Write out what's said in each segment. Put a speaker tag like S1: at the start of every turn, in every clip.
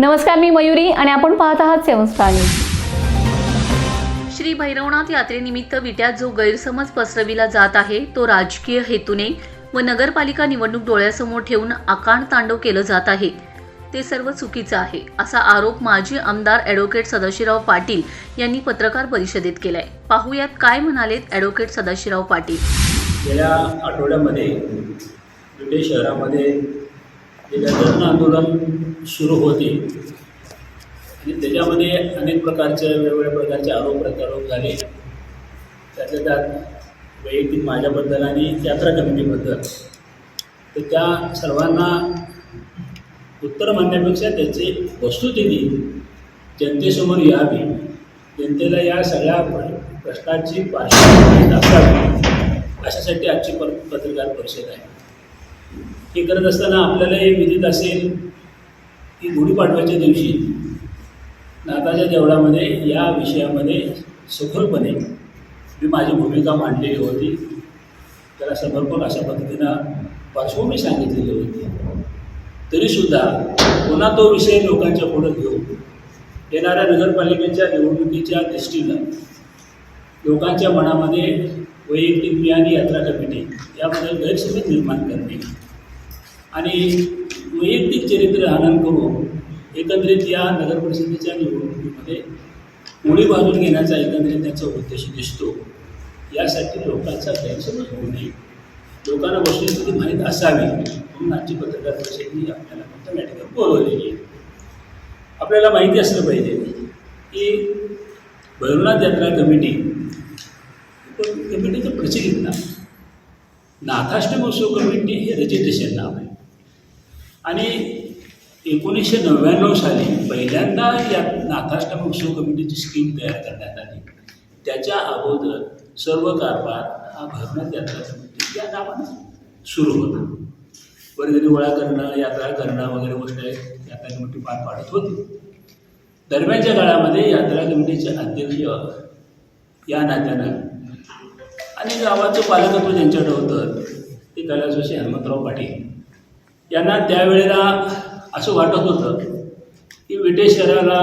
S1: नमस्कार मी मयुरी आणि आपण पाहत आहात seven star news.
S2: Shri Bhairavnath यात्रेनिमित्त विट्यात जो गैरसमज पसरविला जात आहे तो राजकीय हेतूने व नगरपालिका निवडणूक डोळ्यासमोर ठेवून आकांड तांडव केलं जात आहे. ते सर्व चुकीचं आहे असा आरोप माजी आमदार ॲडव्होकेट सदाशिवराव पाटील यांनी पत्रकार परिषदेत केलाय. पाहूयात काय म्हणालेत ॲडव्होकेट सदाशिवराव पाटील.
S3: गेल्या आठवड्यामध्ये विटे शहरामध्ये जे आंदोलन सुरू होते. आणि त्याच्यामध्ये अनेक प्रकारचे वेगवेगळ्या प्रकारचे आरोप प्रत्यारोप झाले. त्यातल्या त्यात वैयक्तिक माझ्याबद्दल आणि यात्रा कमिटीबद्दल. तर त्या सर्वांना उत्तर म्हणण्यापेक्षा त्याची वस्तुस्थिती जनतेसमोर यावी. जनतेला या सगळ्या प्रश्नाची पार्श्वभूमी दाखवावी. अशासाठी आजची प पत्रकार परिषद आहे. हे करत असताना आपल्याला हे विदित असेल की गुढीपाडव्याच्या दिवशी नाताच्या देवळामध्ये या विषयामध्ये सखोलपणे मी माझी भूमिका मांडलेली होती. त्याला समर्पक अशा पद्धतीनं पार्श्वभूमी सांगितलेली होती. तरीसुद्धा पुन्हा तो विषय लोकांच्या पुढं घेऊन येणाऱ्या नगरपालिकेच्या निवडणुकीच्या दृष्टीनं लोकांच्या मनामध्ये वैयक्तिक मी आणि यात्रा कमिटी यामध्ये गैरसमज निर्माण करणे. आणि वैयक्तिक चरित्र हनन करून एकंदरीत या नगरपरिषदेच्या निवडणुकीमध्ये मुळी बाजून घेण्याचा एकंदरीत त्यांचा उद्देश दिसतो. यासाठी लोकांचा गैरसमज होऊ नये. लोकांना वस्तुस्थिती माहीत असावी म्हणून आजची पत्रकार परिषद आपल्याला फक्त मॅटिकल बोलवलेली आहे. आपल्याला माहिती असलं पाहिजे की भैरवनाथ यात्रा कमिटी पण कमिटीचं प्रचलित नाव. नाथाष्टमी कमिटी हे रजिस्ट्रेशन नाव आहे. आणि एकोणीसशे नव्याण्णव साली पहिल्यांदा या नाथाष्टम उत्सव कमिटीची स्कीम तयार करण्यात आली. त्याच्या अगोदर सर्व कारभार हा भरण्यात यात्रा समिती या नावानं सुरू होता. वर्गणी गोळा करणं यात्रा करणं वगैरे गोष्ट यात्रा कमिटी पार पाडत होती. दरम्यानच्या काळामध्ये यात्रा कमिटीचे अध्यक्ष या नात्यानं आणि गावाचं पालकत्व ज्यांच्याकडे होतं ते कैलासवासी हनुमंतराव पाटील. यांना त्यावेळेला असं वाटत होतं की विटे शहराला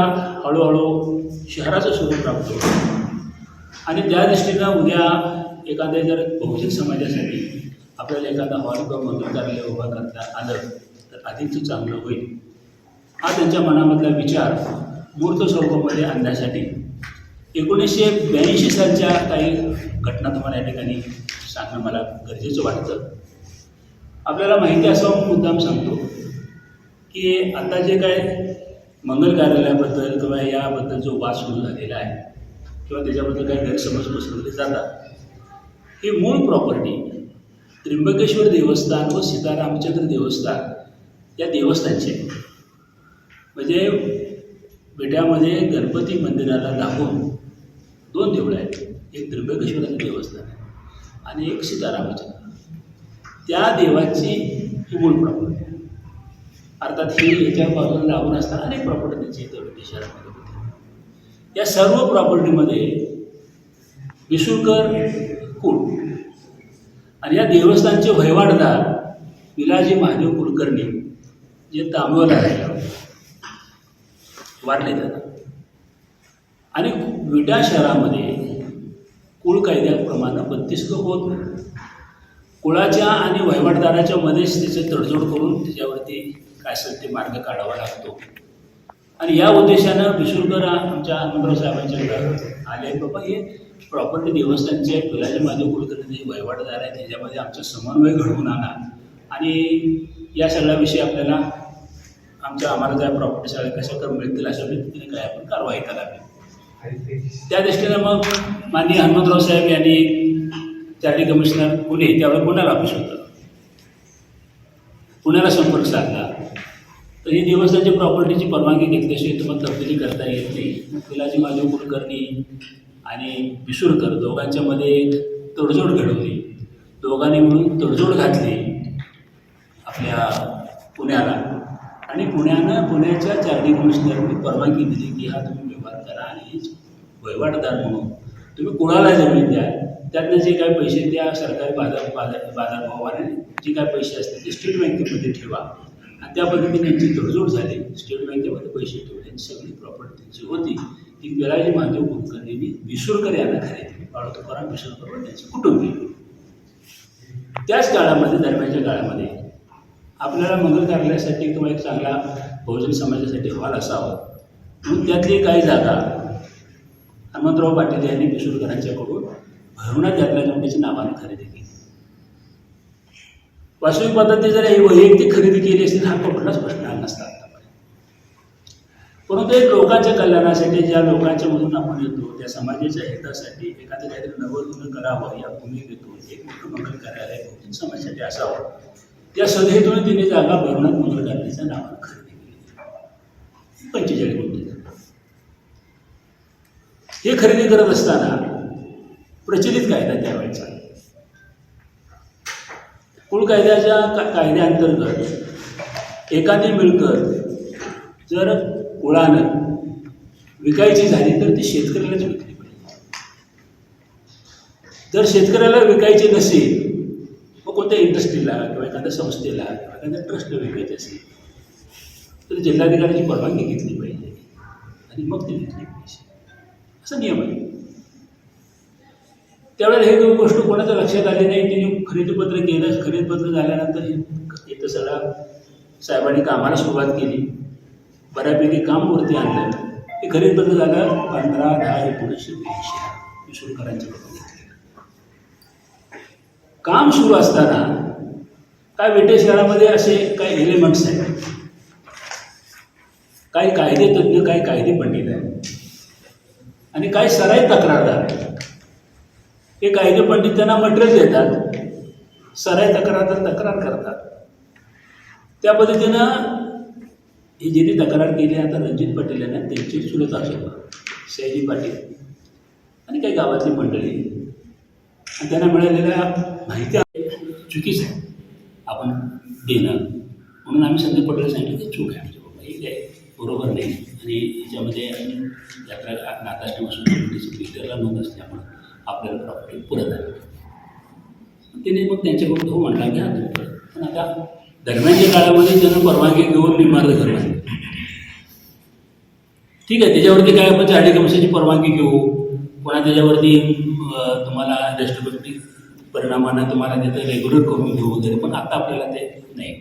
S3: हळूहळू शहराचं स्वरूप प्राप्त होतं आणि त्या दृष्टीनं उद्या एखाद्या जर बहुजन समाजासाठी आपल्याला एखादा हॉल किंवा मंदिर कार्यालय उभा करता आलं तर अधिकच चांगलं होईल. हा त्यांच्या मनामधला विचार मूर्त स्वरूपामध्ये आणण्यासाठी एकोणीसशे ब्याऐंशी सालच्या काही घटना तुम्हाला या ठिकाणी सांगणं मला गरजेचं वाटतं. आपल्याला माहिती असावं मुद्दाम सांगतो की आता जे काय मंगल कार्यालयाबद्दल किंवा याबद्दल जो वाद सुरू झालेला आहे किंवा त्याच्याबद्दल काही गैरसमज पसरवले जातात ही मूळ प्रॉपर्टी त्र्यंबकेश्वर देवस्थान व सीतारामचंद्र देवस्थान या देवस्थानचे आहे. म्हणजे बेट्यामध्ये गणपती मंदिराला लागून दोन देवळं आहेत एक त्र्यंबकेश्वराचं देवस्थान आहे आणि एक सीतारामाचं त्या देवाची ही मूळ प्रॉपर्टी आहे. अर्थात हे याच्या बाजूला लागून असताना अनेक प्रॉपर्टी त्यांची शहरामध्ये होती या सर्व प्रॉपर्टीमध्ये विसुळकर कुळ आणि या देवस्थानचे वहिवाटदार विलाजी महादेव कुलकर्णी जे तांबवला आहे वाढले जातात आणि विटा शहरामध्ये कुळ कायद्याप्रमाणे बत्तीस लोक होत नाही कुळाच्या आणि वहिवाटदाराच्या मध्येच त्याचे तडजोड करून त्याच्यावरती काय असेल ते मार्ग काढावा लागतो. आणि या उद्देशानं विसुरकर आमच्या हनुमंतराव साहेबांच्याकडे आले. बाबा हे प्रॉपर्टी देवस्थानचे पिलाजी माधव कुलकर्णी जे वहिवाटदार आहे त्याच्यामध्ये आमचा समन्वय घडवून आणा. आणि या सगळ्या विषयी आपल्याला आमच्या आम्हाला त्या प्रॉपर्टी सगळ्या कशा कर मिळतील अशा पद्धतीने काय आपण कारवाई करावी. त्या दृष्टीनं मग माननीय हनुमंतराव साहेब यांनी चार्टी कमिशनर पुणे त्यावेळेला पुण्याला ऑफिस होतं. पुण्याला संपर्क साधला. तर हे देवस्थानच्या प्रॉपर्टीची परवानगी घेतल्याशिवाय तुम्हाला तब्दिली करता येत नाही. पिलाजी माधव कुलकर्णी आणि विसुरकर दोघांच्या मध्ये तडजोड घडवली. दोघांनी म्हणून तडजोड घातली आपल्या पुण्याला. आणि पुण्यानं पुण्याच्या चार्टी कमिशनरनी परवानगी दिली की हा तुम्ही व्यवहार करा आणि वहिवाटदार म्हणून तुम्ही कुणाला जमीन द्या त्यातनं जे काही पैसे त्या सरकारी बाजार बाजार बाजारभावाने जे काही पैसे असतील ते स्टेट बँकेमध्ये ठेवा. आणि त्या पद्धतीने यांची तडजोड झाली. स्टेट बँकेमध्ये पैसे ठेवले आणि सगळी प्रॉपर्टी त्यांची होती ती पिराजी महादेव कुलकर्णींनी विसुरकर यांना खरेदी बाळ तुकाराम विसुरकर त्यांचे त्यांची त्याच काळामध्ये दरम्यानच्या काळामध्ये आपल्याला मंगल कार्यालयासाठी किंवा एक चांगला बहुजन समाजासाठी हॉल असावा. म्हणून त्यातली काही जागा हनुमंतराव पाटील यांनी विसुरकरांच्याकडून भरवण्यात आपल्या कंपनीच्या नावाने खरेदी केली. वास्तविक पद्धती जर ही वैयक्तिक खरेदी केली असतील हा कुठलाच प्रश्न आला नसता परंतु एक लोकांच्या कल्याणासाठी ज्या लोकांच्या मधून आपण येतो त्या समाजाच्या हितासाठी एखादं काहीतरी नवं करावं या भूमिकेतून एक मोठं मंगल कार्यालय बहुजन समाजासाठी असावं त्या सदैतून तिने जागा भरवण्यात मंगल कार्यालयाच्या नावानं खरेदी केली. पंचेचाळीस कोटी हे खरेदी करत असताना प्रचलित कायदा त्यावेळेचा कुळ कायद्याच्या का कायद्याअंतर्गत एखादी मिळकत जर कुळानं विकायची झाली तर ती शेतकऱ्यालाच विकली पाहिजे. जर शेतकऱ्याला विकायची नसेल मग कोणत्या इंडस्ट्रीला किंवा एखाद्या संस्थेला किंवा एखाद्या ट्रस्टला विकायची असेल तर जिल्हाधिकाऱ्याची परवानगी घेतली पाहिजे आणि मग ती विकली पाहिजे. असा नियम आहे. त्यावेळेला हे दोन गोष्ट कोणाच्या लक्षात आली नाही तिने खरेदीपत्र केलं. खरेदीपत्र झाल्यानंतर इथं सगळा साहेबांनी कामाला सुरुवात केली. बऱ्यापैकी काम वरती आणलं. हे खरेदीपत्र झालं पंधरा दहा एकोणीसशे ब्याऐंशी विसुरकरांच्याकडून काम सुरू असताना काय वेटे शहरामध्ये असे काही एलिमेंट्स आहेत? काही कायदे तज्ज्ञ काही कायदे पंडित आहेत. आणि काही सराई तक्रारदार आहेत. हे कायदे पंडित त्यांना मटेरियल देतात सराई तर तक्रार करतात. त्या पद्धतीनं ही ज्यांनी तक्रार केली आता रणजित पटेल यांना त्यांची चुलत आजोबा सयाजी पाटील. आणि काही गावातली मंडळी. आणि त्यांना मिळालेल्या माहिती चुकीचं आहे आपण देणं म्हणून आम्ही संदीप पटेल सांगितलं की चूक आहे. ठीक बाबा बरोबर नाही. आणि याच्यामध्ये यात्रा नाताष्टमासून कमिटीची बिल्डरला नोंद असल्यामुळं आपल्याला प्रॉपर्टी पुरत आहे त्याने मग त्यांच्याकडून तो म्हणला की हा तुम्ही पण आता दरम्यानच्या काळामध्ये त्यांना परवानगी घेऊन इमारत घर ठीक आहे त्याच्यावरती काय आपण चाडी कमिशनची परवानगी घेऊ? पुन्हा त्याच्यावरती तुम्हाला रेस्टोरेंट परिणामानं तुम्हाला त्याचं रेग्युलर करून घेऊ वगैरे पण आता आपल्याला ते नाही.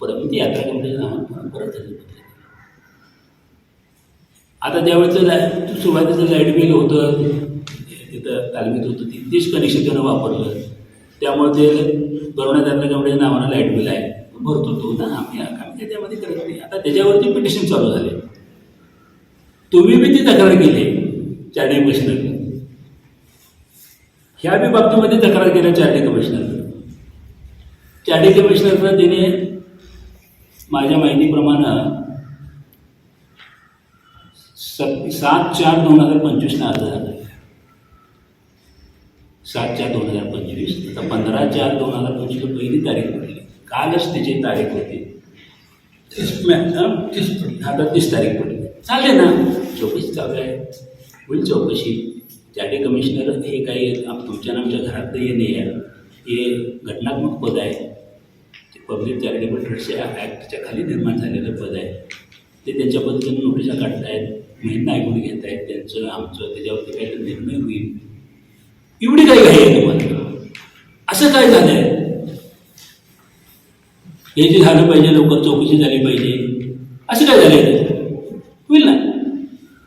S3: परत ती यात्रा कमिटीच्या नावानं परत झाली. आता त्यावेळेचं लाय सुरुवातीचं लाइट बिल होतं तिथं तालमीत होतं. ती तीच कनेक्शन त्यानं वापरलं. त्यामुळे ते भरवण्यात यात्रा म्हणजे नावानं लाइट बिल आहे. भरतो तो ना आम्ही आम्ही त्याच्यामध्ये करत नाही. आता त्याच्यावरती पिटिशन चालू झाले. तुम्ही बी ती तक्रार केली चार्डी कमिशनरला ह्या बी बाबतीमध्ये तक्रार केल्या चार्डी कमिशनरला चार्डी कमिशनरनं त्याने माझ्या माहितीप्रमाणे सात चार दोन हजार पंचवीसला अर्ज झाला सात चार दोन हजार पंचवीस. आता पंधरा चार दोन हजार पंचवीसला पहिली तारीख पडली कालच त्याची तारीख होती. तीस तीस आता तीस तारीख पडली. चालले ना. चौकशी चालू आहे. होईल चौकशी. चार्टी कमिशनर हे काही तुमच्या आमच्या घरात हे नाही आहे. हे घटनात्मक पद आहे. ते पब्लिक चॅरिटेबल ट्रस्टच्या ॲक्टच्या खाली निर्माण झालेलं पद आहे. ते त्यांच्या पद्धतीने नोटिसा काढतायत. महिना ऐकून घेत आहेत त्यांचं आमचं त्याच्यावरती काही निर्णय होईल. एवढी काही घाई आहे असं काय झालंय? हे जे झालं पाहिजे लवकर चौकशी झाली पाहिजे. असं काय झालंय? होईल ना.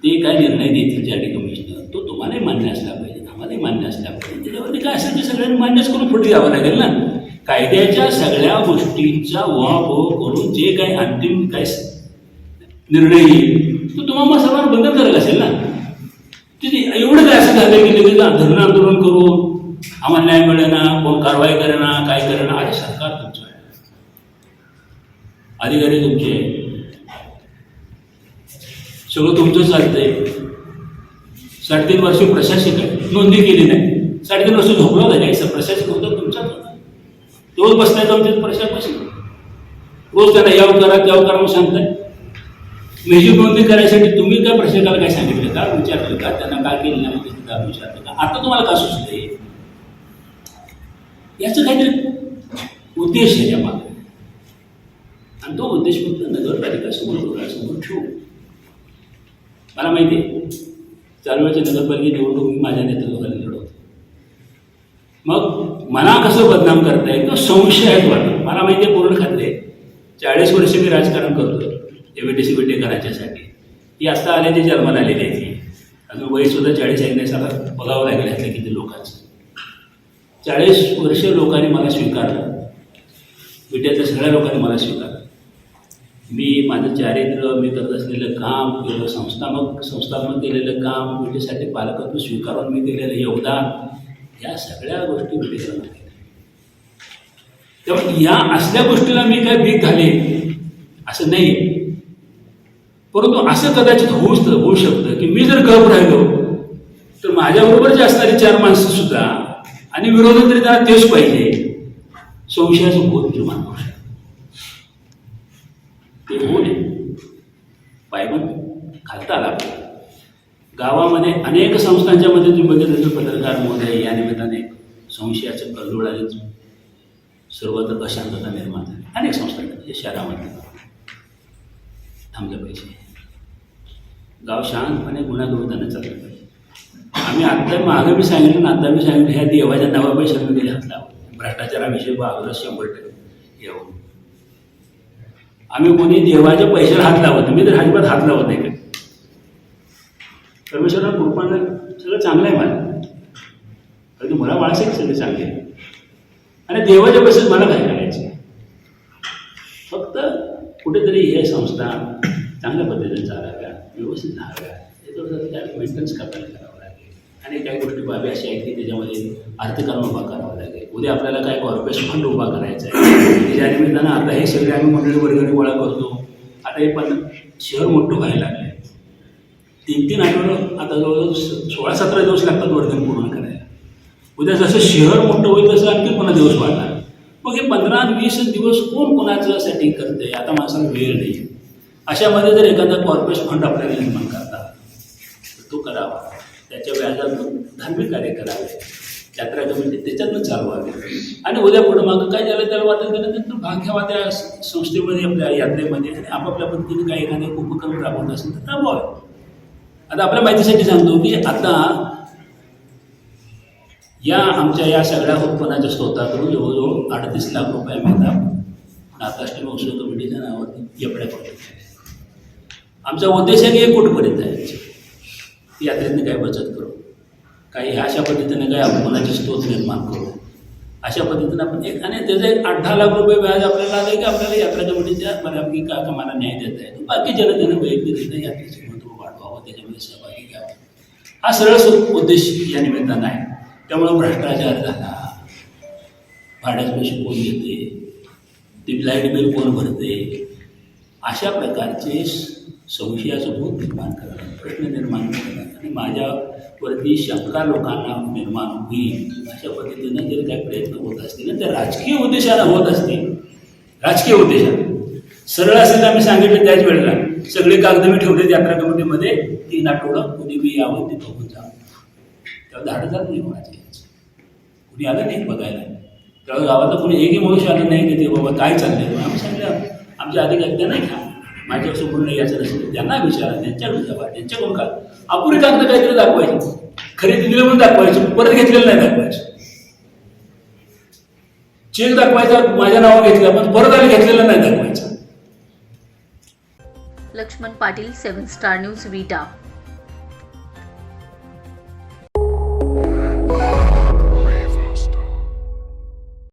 S3: ते काय निर्णय देतील चार्टी कमिशनर? तो तुम्हालाही मान्य असला पाहिजे आम्हालाही मान्य असला पाहिजे. त्याच्यावरती काय असेल ते सगळ्यांनी मान्यच करून पुढे घ्यावं लागेल ना. कायद्याच्या सगळ्या गोष्टींचा वापर करून जे काही अंतिम काय निर्णय येईल तो तुम्हाला सर्वांना बंधन करायला असेल ना. तिथे एवढं झालं की लगेच धरणं आंदोलन करू. आम्हाला न्याय मिळेना कोण कारवाई करेना काय करेना अरे सरकार तुमचं आहे. अधिकारी तुमचे सगळं तुमचं चालतंय साडेतीन वर्ष प्रशासक आहे नोंदणी केली नाही. साडेतीन वर्ष झोपला होता नाही प्रशासक होतं तुमचाच होता. रोज बसताय जाऊन प्रशासक बसले. रोज त्यांना याव करा त्याव करा म्हणून सांगताय. मेजूर नोंदणी करायसाठी तुम्ही त्या प्रशासकाला काय सांगितलं का? विचारलं का? त्यांना काय केलं नाही? का विचारलं का आता तुम्हाला का सुचलंय याचं काहीतरी उद्देश आहे या मागे आणि तो उद्देश फक्त नगरपालिका समोर डोळ्यासमोर ठेवू. मला माहिती आहे चालू वेळच्या नगरपालिका निवडणूक मी माझ्या नेतृत्वाखाली लढवतो. मग मला कसं बदनाम करता येईल? तो संशय आहे मला माहिती आहे पूर्ण खात्री आहे. चाळीस वर्ष मी राजकारण करतो ए बेटे करायच्यासाठी. ती आत्ता आल्याची जन्माला आलेली आहे ती. अजून वयसुद्धा चाळीस ऐकण्यासाला बघावं लागेल यातल्या किती लोकांचं. चाळीस वर्ष लोकांनी मला स्वीकारलं. विट्यातल्या सगळ्या लोकांनी मला स्वीकारलं. मी माझं चारित्र्य मी करत असलेलं काम केलं संस्थात्मक संस्थात्मक केलेलं काम विटेसाठी पालकत्व स्वीकारून मी केलेलं योगदान या सगळ्या गोष्टी विटेकरांना केल्या. त्यामुळे या असल्या गोष्टीला मी काय भीक घाले असं नाही परंतु असं कदाचित होऊ होऊ शकतं की मी जर गप राहिलो तर माझ्याबरोबर असणारी चार माणसं सुद्धा आणि विरोधात तरी त्याला तेच पाहिजे. संशयाचं बोध निर्माण होऊ शकतं ते होऊ नये. पायबंद घालता आला. गावामध्ये अनेक संस्थांच्या मध्ये तुम्ही बघितलं तर पत्रकार महोदय या निमित्ताने संशयाचं कल्लोळ आले. सर्वत्र अशांतता निर्माण झाली. अनेक संस्थांमध्ये शहरामध्ये. थांबलं पाहिजे. गाव शांतपणे गुन्हा चाललं पाहिजे आम्ही आत्ता मागं मी सांगितलं आता मी सांगितलं ह्या देवाच्या नावापायी शरण दिले हात लावा भ्रष्टाचाराविषयी बाजूला शंभर टक्के. येऊ आम्ही कोणी देवाच्या पैशाला हात लावत मी तर अजिबात हात लावत नाही कधी. परमेश्वरानं कृपानं सगळं चांगलं आहे मला. अगदी मला माणसं सगळे चांगले. आहे आणि देवाच्या पैसे मला काय करायचे? फक्त कुठेतरी हे संस्था चांगल्या पद्धतीने चालाव्या व्यवस्थित राहाव्या ते थोडंसं काय मेंटेनन्स करायला करावं लागेल. आणि काही गोष्टी बाबी अशा आहेत की त्याच्यामध्ये अर्थकारण उभा करावा लागेल. उद्या आपल्याला काय कॉर्पोरेशन फंड उभा करायचा आहे. त्याच्या निमित्तानं आता हे सगळे आम्ही मंडळी वर्गाने गोळा करतो. आता हे पण शहर मोठं व्हायला लागलं तीन तीन आठवडं आता जवळजवळ सोळा सतरा दिवस लागतात वर्धन पूर्ण करायला. उद्या जसं शहर मोठं होईल तसं आणखी पुन्हा दिवस वाढणार. मग हे पंधरा वीस दिवस कोण कोणाचं सेटिंग करते आता माणसाला वेळ नाही. अशामध्ये जर एखादा कॉर्पोरेशन फंड आपल्याला निर्माण करता तर तो करावा. त्याच्या व्याजातून धार्मिक कार्य करावे. यात्रा कमिटी त्याच्यातनं चालवावी आणि उद्या पुढं मागं काय झालं त्याला वाटेल त्यानं भाग घ्यावा त्या संस्थेमध्ये आपल्या यात्रेमध्ये आणि आपापल्या पद्धतीने काही एखादे उपक्रम राबवत असेल तर राबवावे आता आपल्या माहितीसाठी सांगतो की आता या आमच्या या सगळ्या उत्पन्नाच्या स्रोताकडून जवळजवळ अडतीस लाख रुपये मिळतात. नाथाष्टमी उत्सव कमिटीच्या नावावरती एवढ्या पडतात. आमचा उद्देश आहे की एक कुठपर्यंत जायचं यात्रेतनं काय बचत करू? काही अशा पद्धतीने काही कोणाचे स्त्रोत निर्माण करू? अशा पद्धतीनं आपण एक आणि त्याचं एक आठ दहा लाख रुपये व्याज आपल्याला आलं की आपल्याला यात्रा कमिटीच्या बऱ्यापैकी का कामाला न्याय देता येतो बाकी जनतेनं वैयक्तिकरित्या यात्रेचे महत्त्व वाढवावं त्याच्यामध्ये सहभागी घ्यावं. हा सरळ उद्देश या निमित्तानं आहे. त्यामुळं भ्रष्टाचार झाला. भाड्याचे पैसे कोण घेते ती लाइट बिल कोण भरते अशा प्रकारचे स- संशयाचं भूत निर्माण करणं प्रश्न निर्माण करणं आणि माझ्यावरती शंका लोकांना निर्माण होईल अशा पद्धतीनं जर काही प्रयत्न होत असतील तर राजकीय उद्देशानं होत असतील. राजकीय उद्देशानं. सरळ असेल तर आम्ही सांगितलं त्याच वेळेला सगळे कागद मी ठेवले यात्रा कमिटीमध्ये तीन आठवडं कुणी मी यावं ते बघून जावं. त्यावर धाडतात नाही कोणाचे. कुणी आलं नाही बघायला. त्यावेळेस गावातलं कोणी एकही मनुष्य आलं नाही की ते बाबा काय चाललंय? आम्ही सांगितलं आमच्या अधिकारी त्यांना घ्या माझ्यासमोर नाही याचं नसेल त्यांना विचारा त्यांच्याकडून विचारा त्यांच्याकडून का अपुरी कागद काहीतरी दाखवायची. खरेदी दिलं म्हणून दाखवायचं. परत घेतलेलं नाही दाखवायचं. चेक दाखवायचा माझ्या नावावर घेतला पण परत आम्ही घेतलेलं नाही दाखवायचं.
S2: Laxman Patil seven star news Vita.